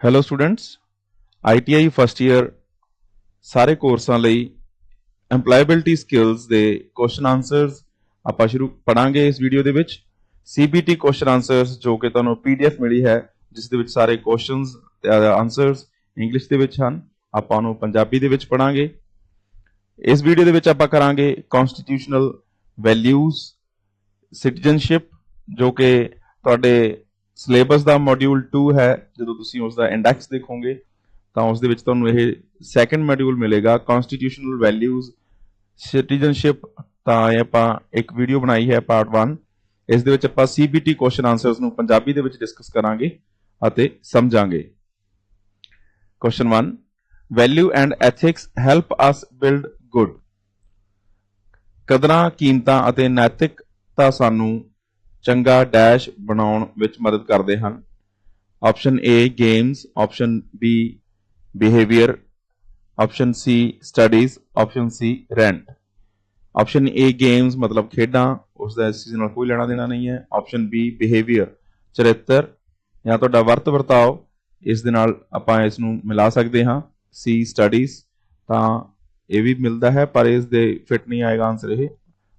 Hello students ITI first year ਸਾਰੇ ਕੋਰਸਾਂ ਲਈ EMPLOYABILITY ਸਕਿੱਲਸ ਦੇ ਕੁਐਸਚਨ ਆਨਸਰਸ ਆਪਾਂ ਸ਼ੁਰੂ ਪੜਾਂਗੇ ਇਸ ਵੀਡੀਓ ਦੇ ਵਿੱਚ। CBT ਕੁਐਸਚਨ ਆਨਸਰਸ ਜੋ ਕਿ ਤੁਹਾਨੂੰ PDF ਮਿਲੀ ਹੈ, ਜਿਸ ਦੇ ਵਿੱਚ ਸਾਰੇ ਕੁਐਸਚਨਸ ਆਨਸਰਸ ਇੰਗਲਿਸ਼ ਦੇ ਵਿੱਚ ਹਨ, ਆਪਾਂ ਉਹਨੂੰ ਪੰਜਾਬੀ ਦੇ ਵਿੱਚ ਪੜਾਂਗੇ। ਇਸ ਵੀਡੀਓ ਦੇ ਵਿੱਚ ਆਪਾਂ ਕਰਾਂਗੇ ਕਨਸਟੀਟਿਊਸ਼ਨਲ ਵੈਲਿਊਜ਼ ਸਿਟੀਜ਼ਨਸ਼ਿਪ ਜੋ ਕਿ ਤੁਹਾਡੇ ਸਿਲੇਬਸ ਦਾ ਮੋਡਿਊਲ 2 ਹੈ, ਜਦੋਂ ਤੁਸੀਂ ਉਸ ਦਾ ਇੰਡੈਕਸ ਦੇਖੋਗੇ, ਤਾਂ ਉਸ ਦੇ ਵਿੱਚ ਤੁਹਾਨੂੰ ਇਹ ਸੈਕੰਡ ਮੋਡਿਊਲ ਮਿਲੇਗਾ ਕਨਸਟੀਟਿਊਸ਼ਨਲ ਵੈਲਿਊਜ਼ ਸਿਟੀਜ਼ਨਸ਼ਿਪ ਤਾਂ ਇਹ ਆਪਾਂ ਇੱਕ ਵੀਡੀਓ ਬਣਾਈ ਹੈ ਪਾਰਟ 1 ਇਸ ਦੇ ਵਿੱਚ ਆਪਾਂ CBT ਕੁਐਸਚਨ ਆਨਸਰਸ ਨੂੰ ਪੰਜਾਬੀ ਦੇ ਵਿੱਚ ਡਿਸਕਸ ਕਰਾਂਗੇ ਅਤੇ ਸਮਝਾਂਗੇ। Question 1 value and ethics help us build good ਕਦਰਾਂ, ਕੀਮਤਾਂ ਅਤੇ ਨੈਤਿਕਤਾ ਸਾਨੂੰ ਚੰਗਾ ਡੈਸ਼ ਬਣਾਉਣ ਵਿੱਚ ਮਦਦ ਕਰਦੇ ਹਨ। Option A games option B behaviour option C studies option C rent option A games ਮਤਲਬ ਖੇਡਾਂ। ਉਸ ਦਾ ਇਸ ਚੀਜ਼ ਨਾਲ ਕੋਈ ਲੈਣਾ ਦੇਣਾ ਨਹੀਂ ਹੈ। ਆਪਸ਼ਨ B ਬਿਹੇਵੀਅਰ ਚਰਿੱਤਰ, ਜਾਂ ਤੁਹਾਡਾ ਵਰਤ ਵਰਤਾਓ, ਇਸ ਦੇ ਨਾਲ ਆਪਾਂ ਇਸ ਨੂੰ ਮਿਲਾ ਸਕਦੇ ਹਾਂ। C ਸਟੱਡੀਜ਼ ਤਾਂ ਇਹ ਵੀ ਮਿਲਦਾ ਹੈ, ਪਰ ਇਸ ਦੇ ਫਿਟ ਨਹੀਂ ਆਏਗਾ ਆਨਸਰ ਇਹ।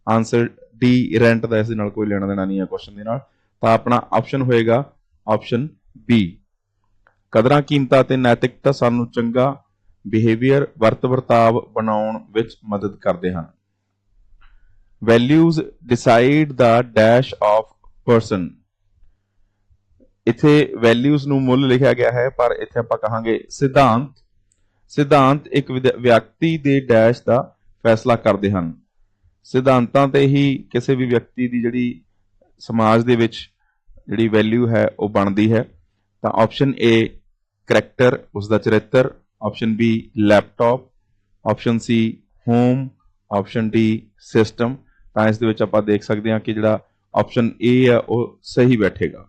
ਆਨਸਰ ਡੀ ਰੈਂਟ ਦਾ ਇਸ ਦੇ ਨਾਲ ਕੋਈ ਲੈਣਾ ਦੇਣਾ ਨਹੀਂ ਹੈ ਕੁਐਸਚਨ ਦੇ ਨਾਲ। ਤਾਂ ਆਪਣਾ ਆਪਸ਼ਨ ਹੋਏਗਾ ਆਪਸ਼ਨ ਬੀ ਕਦਰਾਂ ਕੀਮਤਾਂ ਤੇ ਨੈਤਿਕਤਾ ਸਾਨੂੰ ਚੰਗਾ ਬਿਹੇਵੀਅਰ ਵਰਤ ਵਰਤਾਵ ਬਣਾਉਣ ਵਿੱਚ ਮਦਦ ਕਰਦੇ ਹਨ। Values decide the dash of person ਇੱਥੇ ਵੈਲਿਊਜ਼ ਨੂੰ ਮੁੱਲ ਲਿਖਿਆ ਗਿਆ ਹੈ, ਪਰ ਇੱਥੇ ਆਪਾਂ ਕਹਾਂਗੇ ਸਿਧਾਂਤ। ਸਿਧਾਂਤ ਇੱਕ ਵਿਦ- ਵਿਅਕਤੀ ਦੇ ਡੈਸ਼ ਦਾ ਫੈਸਲਾ ਕਰਦੇ ਹਨ। ਸਿਧਾਂਤਾਂ ਤੇ ਹੀ ਕਿਸੇ ਵੀ ਵਿਅਕਤੀ ਦੀ ਜਿਹੜੀ ਸਮਾਜ ਦੇ ਵਿੱਚ ਜਿਹੜੀ ਵੈਲਿਊ ਹੈ, ਉਹ ਬਣਦੀ ਹੈ। ਤਾਂ ਆਪਸ਼ਨ A ਕਰੈਕਟਰ ਉਸ ਦਾ ਚਰਿੱਤਰ। Option B laptop option C home option D system ਤਾਂ ਇਸ ਦੇ ਵਿੱਚ ਆਪਾਂ ਦੇਖ ਸਕਦੇ ਹਾਂ ਕਿ ਜਿਹੜਾ ਆਪਸ਼ਨ A ਹੈ, ਉਹ ਸਹੀ ਬੈਠੇਗਾ।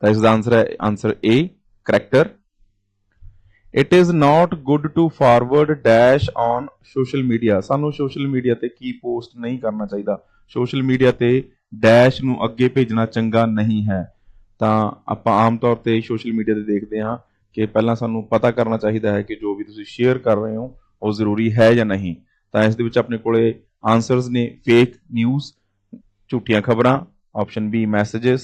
ਤਾਂ ਇਸ ਦਾ ਆਨਸਰ ਹੈ answer A character it is not good to forward dash on social media ਸਾਨੂੰ ਸੋਸ਼ਲ ਮੀਡੀਆ ਤੇ ਕੀ ਪੋਸਟ ਨਹੀਂ ਕਰਨਾ ਚਾਹੀਦਾ। ਸੋਸ਼ਲ ਮੀਡੀਆ ਤੇ ਡੈਸ਼ ਨੂੰ ਅੱਗੇ ਭੇਜਣਾ ਚੰਗਾ ਨਹੀਂ ਹੈ। ਤਾਂ ਆਪਾਂ ਆਮ ਤੌਰ ਤੇ ਸੋਸ਼ਲ ਮੀਡੀਆ ਤੇ ਦੇਖਦੇ ਹਾਂ ਕਿ ਪਹਿਲਾਂ ਸਾਨੂੰ ਪਤਾ ਕਰਨਾ ਚਾਹੀਦਾ ਹੈ ਕਿ ਜੋ ਵੀ ਤੁਸੀਂ ਸ਼ੇਅਰ ਕਰ ਰਹੇ ਹੋ, ਉਹ ਜ਼ਰੂਰੀ ਹੈ ਜਾਂ ਨਹੀਂ। ਤਾਂ ਇਸ ਦੇ ਵਿੱਚ ਆਪਣੇ ਕੋਲੇ ਆਨਸਰਸ ਨੇ ਫੇਕ ਨਿਊਜ਼ ਝੂਠੀਆਂ ਖਬਰਾਂ option B messages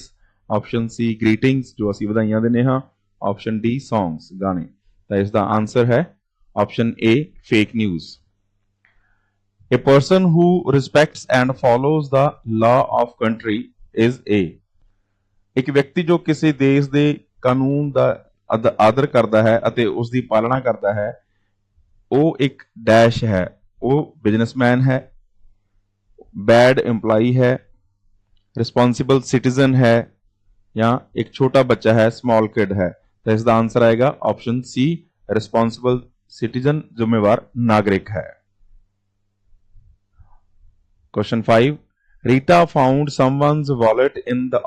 option C greetings ਜੋ ਅਸੀਂ ਵਧਾਈਆਂ ਦਿੰਦੇ ਹਾਂ ਆਪਸ਼ਨ ਡੀ ਸੌਂਗਸ ਗਾਣੇ। ਤਾਂ ਇਸ ਦਾ ਆਨਸਰ ਹੈ option A fake news A person who respects and follows the law of country is A. ਇੱਕ ਵਿਅਕਤੀ ਜੋ ਕਿਸੇ ਦੇਸ਼ ਦੇ ਕਾਨੂੰਨ ਦਾ ਆਦਰ ਕਰਦਾ ਹੈ ਅਤੇ ਉਸ ਦੀ ਪਾਲਣਾ ਕਰਦਾ ਹੈ, ਉਹ ਇੱਕ ਡੈਸ਼ ਹੈ। ਉਹ ਬਿਜ਼ਨਸਮੈਨ ਹੈ। ਬੈਡ EMPLOYEE ਹੈ। ਰਿਸਪੌਂਸਿਬਲ ਸਿਟੀਜ਼ਨ ਹੈ। ਜਾਂ ਇੱਕ ਛੋਟਾ ਬੱਚਾ ਹੈ। ਸਮਾਲ ਕਿਡ ਹੈ। ਤਾਂ ਇਸ ਦਾ ਆਨਸਰ ਆਏਗਾ ਆਪਸ਼ਨ ਸੀ ਰਿਸਪੌਂਸਿਬਲ ਸਿਟੀਜ਼ਨ ਜ਼ਿੰਮੇਵਾਰ ਨਾਗਰਿਕ ਹੈ Question 5. Rita found someone's wallet in the.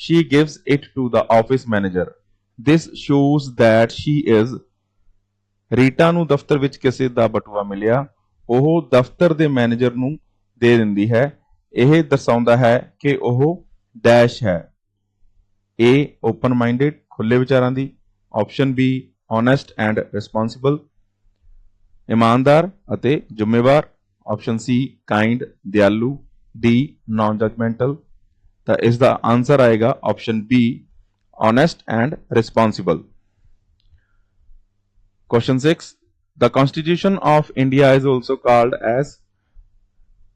She gives it to the office manager. This shows that she is Rita ਨੂੰ ਦਫ਼ਤਰ ਵਿੱਚ ਕਿਸੇ ਦਾ ਬਟੂਆ ਮਿਲਿਆ ਉਹ ਦਫ਼ਤਰ ਦੇ ਮੈਨੇਜਰ ਨੂੰ ਦੇ ਦਿੰਦੀ ਹੈ ਇਹ ਦਰਸਾਉਂਦਾ ਹੈ ਕਿ ਉਹ ਡੈਸ਼ ਹੈ A ਓਪਨ ਮਾਈਂਡਡ ਖੁੱਲੇ ਵਿਚਾਰਾਂ ਦੀ option B honest and responsible ਇਮਾਨਦਾਰ ਅਤੇ ਜ਼ਿੰਮੇਵਾਰ ਆਪਸ਼ਨ ਸੀ ਕਾਈਂਡ ਦਿਆਲੂ ਡੀ ਨਾਨ ਜਜਮੈਂਟਲ ਤਾਂ ਇਸ ਦਾ ਆਨਸਰ ਆਏਗਾ option B honest and responsible question 6 The Constitution of India is also called as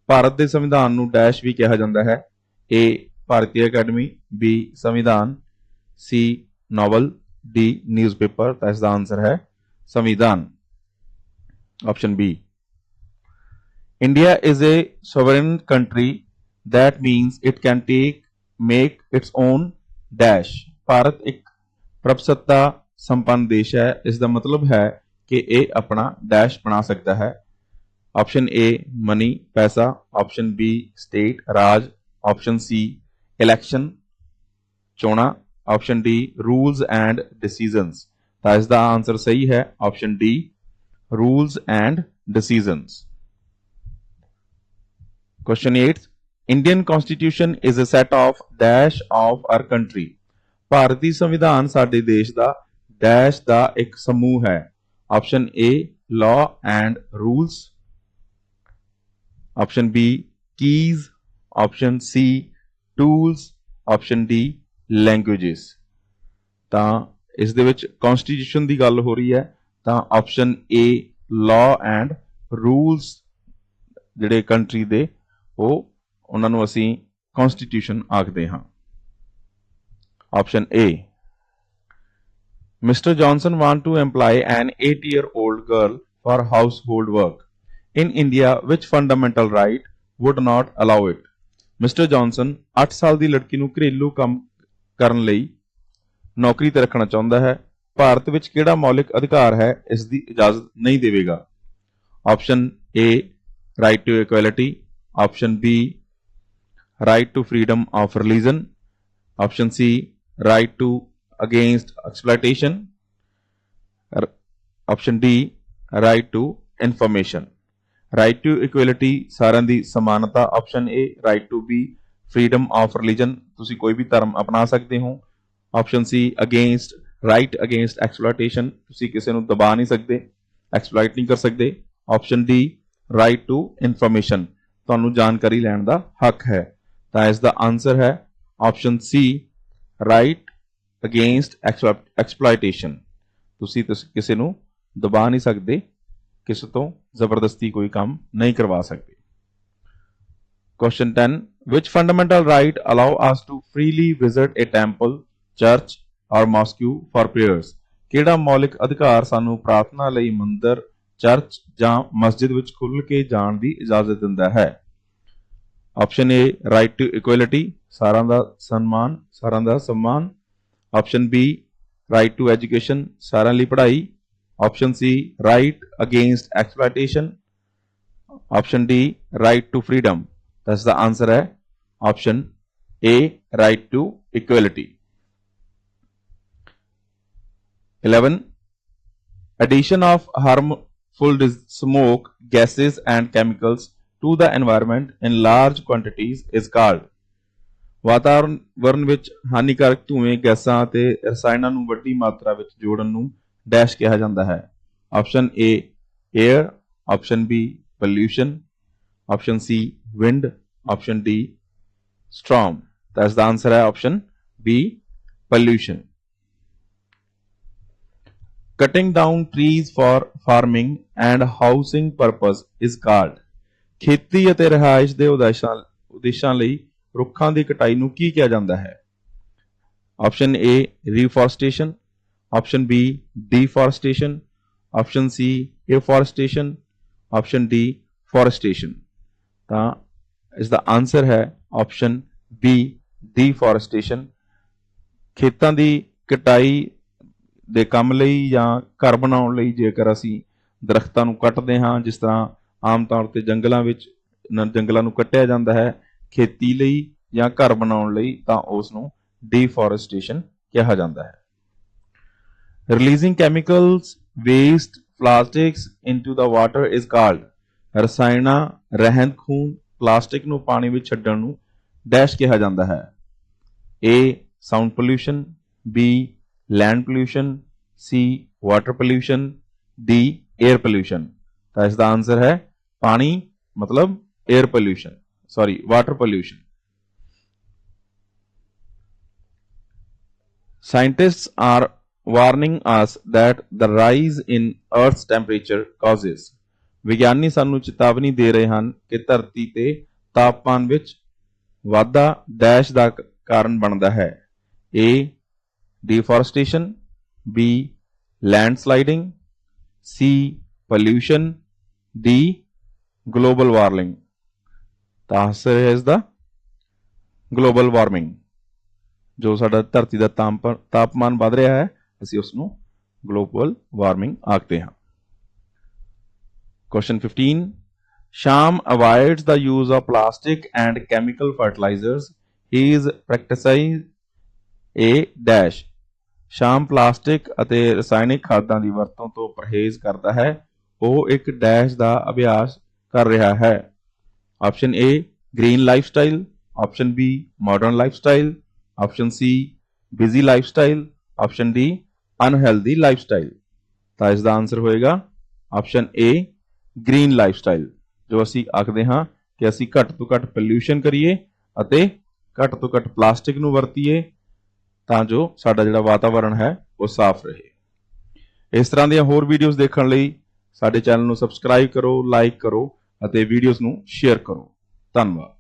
Bharat ਦੇ ਸੰਵਿਧਾਨ ਨੂੰ ਡੈਸ਼ ਵੀ ਕਿਹਾ ਜਾਂਦਾ ਹੈ। ਏ ਭਾਰਤੀ ਅਕੈਡਮੀ ਬੀ ਸੰਵਿਧਾਨ ਸੀ ਨੋਵਲ D ਨਿਊਜ਼ਪੇਪਰ ਤਾਂ ਇਸ ਦਾ ਆਨਸਰ ਹੈ ਸੰਵਿਧਾਨ option B India is a sovereign country. That means it can take make its own dash. Bharat ਇੱਕ ਪ੍ਰਭਸੱਤਾ ਸੰਪੰਨ ਦੇਸ਼ ਹੈ ਇਸ ਦਾ ਮਤਲਬ ਹੈ ਕਿ ਇਹ ਆਪਣਾ ਡੈਸ਼ ਬਣਾ ਸਕਦਾ ਹੈ ਆਪਸ਼ਨ A ਮਨੀ ਪੈਸਾ ਆਪਸ਼ਨ B ਸਟੇਟ ਰਾਜ ਆਪਸ਼ਨ C ਇਲੈਕਸ਼ਨ ਚੋਣਾਂ option D rules and decisions ਤਾਂ ਇਸ ਦਾ ਆਨਸਰ ਸਹੀ ਹੈ option D rules and decisions Question 8. Indian constitution is a set of dash of our country. ਭਾਰਤੀ ਸੰਵਿਧਾਨ ਸਾਡੇ ਦੇਸ਼ ਦਾ ਡੈਸ਼ ਦਾ ਇੱਕ ਸਮੂਹ ਹੈ option A law and rules option B keys option C tools option D languages ਤਾਂ ਇਸ ਦੇ ਵਿੱਚ ਕਨਸਟੀਟਿਊਸ਼ਨ ਦੀ ਗੱਲ ਹੋ ਰਹੀ ਹੈ ਤਾਂ option A law and rules ਜਿਹੜੇ ਕੰਟਰੀ ਦੇ ਉਹ ਉਹਨਾਂ ਨੂੰ ਅਸੀਂ ਕਨਸਟੀਟਿਊਸ਼ਨ ਆਖਦੇ ਹਾਂ option A Mr. Johnson want to employ an 8-year-old girl for household work. In India, which fundamental right would not allow it? Mr. Johnson 8 ਸਾਲ ਦੀ ਲੜਕੀ ਨੂੰ ਘਰੇਲੂ ਕੰਮ ਕਰਨ ਲਈ ਨੌਕਰੀ ਤੇ ਰੱਖਣਾ ਚਾਹੁੰਦਾ ਹੈ। ਭਾਰਤ ਵਿੱਚ ਕਿਹੜਾ ਮੌਲਿਕ ਅਧਿਕਾਰ ਹੈ ਇਸ ਦੀ ਇਜਾਜ਼ਤ ਨਹੀਂ ਦੇਵੇਗਾ? Option A right to equality option B right to freedom of religion option C right to against exploitation option D right to information right to equality ਸਾਰਿਆਂ ਦੀ ਸਮਾਨਤਾ option A right to B freedom of religion ਤੁਸੀਂ ਕੋਈ ਵੀ ਧਰਮ ਅਪਣਾ ਸਕਦੇ ਹੋ। Option C against right against exploitation ਤੁਸੀਂ ਕਿਸੇ ਨੂੰ ਦਬਾ ਨਹੀਂ ਸਕਦੇ ਐਕਸਪਲੋਇਟ ਨਹੀਂ ਕਰ ਸਕਦੇ। Option D right to information ਤੁਹਾਨੂੰ ਜਾਣਕਾਰੀ ਲੈਣ ਦਾ ਹੱਕ ਹੈ। ਤਾਂ ਇਸ ਦਾ ਆਨਸਰ ਹੈ option C right against exploitation ਤੁਸੀਂ ਕਿਸੇ ਨੂੰ ਦਬਾ ਨਹੀਂ ਸਕਦੇ, ਕਿਸੇ ਤੋਂ ਜ਼ਬਰਦਸਤੀ ਕੋਈ ਕੰਮ ਨਹੀਂ ਕਰਵਾ ਸਕਦੇ। Question 10 Which fundamental right allow us to freely visit a temple, church or mosque for prayers? ਕਿਹੜਾ ਮੌਲਿਕ ਅਧਿਕਾਰ ਸਾਨੂੰ ਪ੍ਰਾਰਥਨਾ ਲਈ ਮੰਦਰ, ਚਰਚ ਜਾਂ ਮਸਜਿਦ ਵਿੱਚ ਖੁੱਲ ਕੇ ਜਾਣ ਦੀ ਇਜਾਜ਼ਤ ਦਿੰਦਾ ਹੈ? Option A right to equality ਸਾਰਿਆਂ ਦਾ ਸਨਮਾਨ, ਸਾਰਿਆਂ ਦਾ ਸਨਮਾਨ। Option B right to education ਸਾਰਿਆਂ ਲਈ ਪੜ੍ਹਾਈ। Option C right against exploitation option D right to freedom that's the answer ਹੈ option A right to equality. 11 addition of harmful dis- smoke gases and chemicals to the environment in large quantities is called ਵਾਤਾਵਰਣ ਵਿੱਚ ਹਾਨੀਕਾਰਕ ਧੂਏ ਗੈਸਾਂ ਅਤੇ ਰਸਾਇਣਾਂ ਨੂੰ ਵੱਡੀ ਮਾਤਰਾ ਵਿੱਚ ਜੋੜਨ ਨੂੰ ਡੈਸ਼ ਕਿਹਾ ਜਾਂਦਾ ਹੈ option A air option B pollution option C wind option D storm that's the answer है option B pollution cutting down trees for farming and housing purpose is called ਖੇਤੀ ਅਤੇ ਰਿਹਾਇਸ਼ ਦੇ ਉਦੇਸ਼ਾਂ ਉਦੇਸ਼ਾਂ ਲਈ ਰੁੱਖਾਂ ਦੀ ਕਟਾਈ ਨੂੰ ਕੀ ਕਿਹਾ ਜਾਂਦਾ ਹੈ option A reforestation option B deforestation option C afforestation option D forestation ਤਾਂ ਇਸ ਦਾ ਆਨਸਰ ਹੈ ਆਪਸ਼ਨ ਬੀ, ਡੀਫੋਰੈਸਟੇਸ਼ਨ। ਖੇਤਾਂ ਦੀ ਕਟਾਈ ਦੇ ਕੰਮ ਲਈ ਜਾਂ ਘਰ ਬਣਾਉਣ ਲਈ ਜੇਕਰ ਅਸੀਂ ਦਰਖਤਾਂ ਨੂੰ ਕੱਟਦੇ ਹਾਂ, ਜਿਸ ਤਰ੍ਹਾਂ ਆਮ ਤੌਰ ਤੇ ਜੰਗਲਾਂ ਵਿੱਚ ਜੰਗਲਾਂ ਨੂੰ ਕੱਟਿਆ ਜਾਂਦਾ ਹੈ, ਖੇਤੀ ਲਈ ਜਾਂ ਘਰ ਬਣਾਉਣ ਲਈ, ਤਾਂ ਉਸ ਨੂੰ ਡੀਫੋਰੈਸਟੇਸ਼ਨ ਕਿਹਾ ਜਾਂਦਾ ਹੈ। Releasing chemicals waste plastics into the water is called ਰਸਾਇਣਾ ਰਹਿੰਦ ਖੂਨ ਪਲਾਸਟਿਕ ਨੂੰ ਪਾਣੀ ਵਿੱਚ ਛੱਡਣ ਨੂੰ ਡੈਸ਼ ਕਿਹਾ ਜਾਂਦਾ ਹੈ। A sound pollution B land pollution C water pollution D air pollution ਤਾਂ ਇਸ ਦਾ ਆਨਸਰ ਹੈ ਪਾਣੀ, ਮਤਲਬ air pollution sorry water pollution Scientists are warning us that the rise in Earth's temperature causes ਵਿਗਿਆਨੀ ਸਾਨੂੰ ਚੇਤਾਵਨੀ ਦੇ ਰਹੇ ਹਨ ਕਿ ਧਰਤੀ ਤੇ ਤਾਪਮਾਨ ਵਿੱਚ ਵਾਧਾ ਡੈਸ਼ ਦਾ ਕਾਰਨ ਬਣਦਾ ਹੈ। A, deforestation. B, landsliding. C, pollution. D, global warming. ਤਾਂ ਆਨਸਰ ਹੈ ਇਸ ਦਾ ਗਲੋਬਲ ਵਾਰਮਿੰਗ ਜੋ ਸਾਡਾ ਧਰਤੀ ਦਾ ਤਾਪਮਾਨ ਤਾਪਮਾਨ ਵਧ ਰਿਹਾ ਹੈ, ਅਸੀਂ ਉਸ ਨੂੰ ਗਲੋਬਲ ਵਾਰਮਿੰਗ ਆਖਦੇ ਹਾਂ। Question 15 Sham avoids the use of plastic and chemical fertilizers. He is practicing a dash. ਸ਼ਾਮ ਪਲਾਸਟਿਕ ਅਤੇ ਰਸਾਇਣਿਕ ਖਾਦਾਂ ਦੀ ਵਰਤੋਂ ਤੋਂ ਪਰਹੇਜ਼ ਕਰਦਾ ਹੈ। ਉਹ ਇੱਕ ਡੈਸ਼ ਦਾ ਅਭਿਆਸ ਕਰ ਰਿਹਾ ਹੈ। Option A green lifestyle option B modern lifestyle option C busy lifestyle option D unhealthy lifestyle ਤਾਂ ਇਸ ਦਾ ਆਨਸਰ ਹੋਏਗਾ। ਆਪਸ਼ਨ ਏ ਗ੍ਰੀਨ ਲਾਈਫਸਟਾਈਲ, ਜੋ ਅਸੀਂ ਆਖਦੇ ਹਾਂ ਕਿ ਅਸੀਂ ਘੱਟ ਤੋਂ ਘੱਟ ਪੋਲਿਊਸ਼ਨ ਕਰੀਏ ਅਤੇ ਘੱਟ ਤੋਂ ਘੱਟ ਪਲਾਸਟਿਕ ਨੂੰ ਵਰਤੀਏ ਤਾਂ ਜੋ ਸਾਡਾ ਜਿਹੜਾ ਵਾਤਾਵਰਣ ਹੈ ਉਹ ਸਾਫ਼ ਰਹੇ। ਇਸ ਤਰ੍ਹਾਂ ਦੀਆਂ ਹੋਰ ਵੀਡੀਓਜ਼ ਦੇਖਣ ਲਈ ਸਾਡੇ ਚੈਨਲ ਨੂੰ ਸਬਸਕ੍ਰਾਈਬ ਕਰੋ, ਲਾਈਕ ਕਰੋ ਅਤੇ ਵੀਡੀਓਜ਼ ਨੂੰ ਸ਼ੇਅਰ ਕਰੋ। ਧੰਨਵਾਦ।